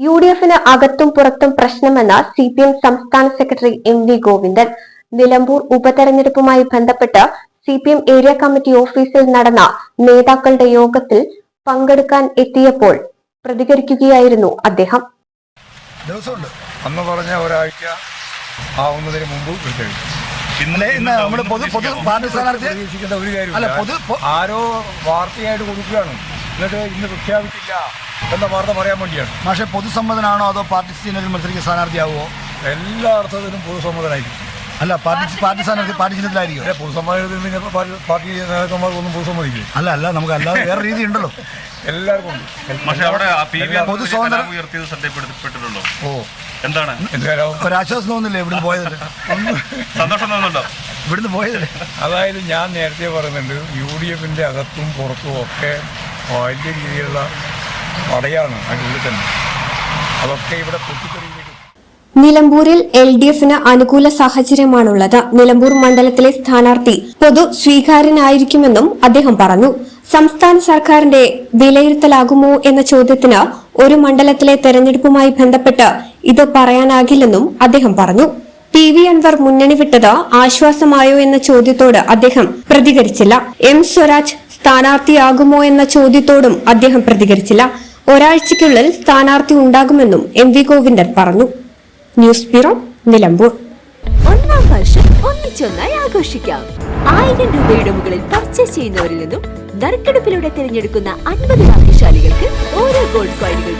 U D എഫിന് അകത്തും പുറത്തും പ്രശ്നമെന്ന് സി പി എം സംസ്ഥാന secretary M V Govindan. Nilambur ഉപതെരഞ്ഞെടുപ്പുമായി ബന്ധപ്പെട്ട് C P M area committee ഓഫീസിൽ നടന്ന നേതാക്കളുടെ യോഗത്തിൽ പങ്കെടുക്കാൻ എത്തിയപ്പോൾ പ്രതികരിക്കുകയായിരുന്നു അദ്ദേഹം. ദിവസമുണ്ട്. അന്ന് പറഞ്ഞ ഒരാഴ്ച ആവുന്നതിന് മുമ്പ് ഇന്നലെ ഇന്ന് നമ്മുടെ പൊതു പൊതു പാർട്ടി സ്ഥാനാർത്ഥി അല്ല പൊതു ആരോ വാർത്തയായിട്ട് കൊടുക്കുകയാണ്. എന്നിട്ട് ഇന്ന് പ്രഖ്യാപിച്ചില്ല എന്ന വാർത്ത പറയാൻ വേണ്ടിയാണ്. പക്ഷേ പൊതുസമ്മതനാണോ അതോ പാർട്ടി ചിഹ്നത്തിൽ മത്സരിക്കുന്ന സ്ഥാനാർത്ഥിയാവോ എല്ലാ അർത്ഥത്തിലും പൊതുസമ്മതനായിരിക്കും. അല്ല പാർട്ടി പാർട്ടി സ്ഥാനാർത്ഥി പാർട്ടി ചിഹ്നത്തിലായിരിക്കും അല്ലെ പൊതുസമ്മതത്തിൽ പാർട്ടി- പാർട്ടി നേതാക്കന്മാർക്കൊന്നും പൊതുസമ്മതിക്കില്ല? അല്ല അല്ല നമുക്ക് അല്ലാതെ വേറെ രീതി ഉണ്ടല്ലോ. എല്ലാവർക്കും ഉണ്ട്. അവിടെ പൊതു അബ്ദുൽ ഉയർത്തിയത് ശ്രദ്ധപ്പെട്ടിട്ടുള്ളൂ ഓ. എന്താണ്? ഒരാശ്വാസം തോന്നുന്നില്ലേ ഇവിടുന്ന് പോയതല്ലേ സന്തോഷം തോന്നുന്നുണ്ടോ? ഇവിടുന്ന് പോയതല്ലേ അതായത് ഞാൻ നേരത്തെ പറയുന്നുണ്ട് യു ഡി എഫിന്റെ അകത്തും പുറത്തും ഒക്കെ വലിയ രീതിയിലുള്ള പടയാണ് അതിനുള്ളിൽ തന്നെ. അതൊക്കെ ഇവിടെ പൊട്ടിത്തെറിയിലേക്ക് നിലമ്പൂരിൽ എൽ ഡി എഫിന് അനുകൂല സാഹചര്യമാണുള്ളത്. നിലമ്പൂർ മണ്ഡലത്തിലെ സ്ഥാനാർത്ഥി പൊതു സ്വീകാര്യനായിരിക്കുമെന്നും അദ്ദേഹം പറഞ്ഞു. സംസ്ഥാന സർക്കാരിന്റെ വിലയിരുത്തലാകുമോ എന്ന ചോദ്യത്തിന് ഒരു മണ്ഡലത്തിലെ തെരഞ്ഞെടുപ്പുമായി ബന്ധപ്പെട്ട് ഇത് പറയാനാകില്ലെന്നും അദ്ദേഹം പറഞ്ഞു. പി വി അൻവർ മുന്നണി വിട്ടത് ആശ്വാസമായോ എന്ന ചോദ്യത്തോട് അദ്ദേഹം പ്രതികരിച്ചില്ല. എം സ്വരാജ് സ്ഥാനാർത്ഥിയാകുമോ എന്ന ചോദ്യത്തോടും അദ്ദേഹം പ്രതികരിച്ചില്ല. ഒരാഴ്ചയ്ക്കുള്ളിൽ സ്ഥാനാർത്ഥി ഉണ്ടാകുമെന്നും എം വി ഗോവിന്ദൻ പറഞ്ഞു. News bureau Nilambur. ഒന്നാം വർഷം ഒന്നിച്ചൊന്നായി ആഘോഷിക്കാം. ആയിരം രൂപയുടെ മുകളിൽ പർച്ചേസ് ചെയ്യുന്നവരിൽ നിന്നും നറുക്കെടുപ്പിലൂടെ തിരഞ്ഞെടുക്കുന്ന അൻപത് ഭാഗ്യശാലികൾക്ക് ഓരോ ഗോൾഡ് കോയിനുകൾ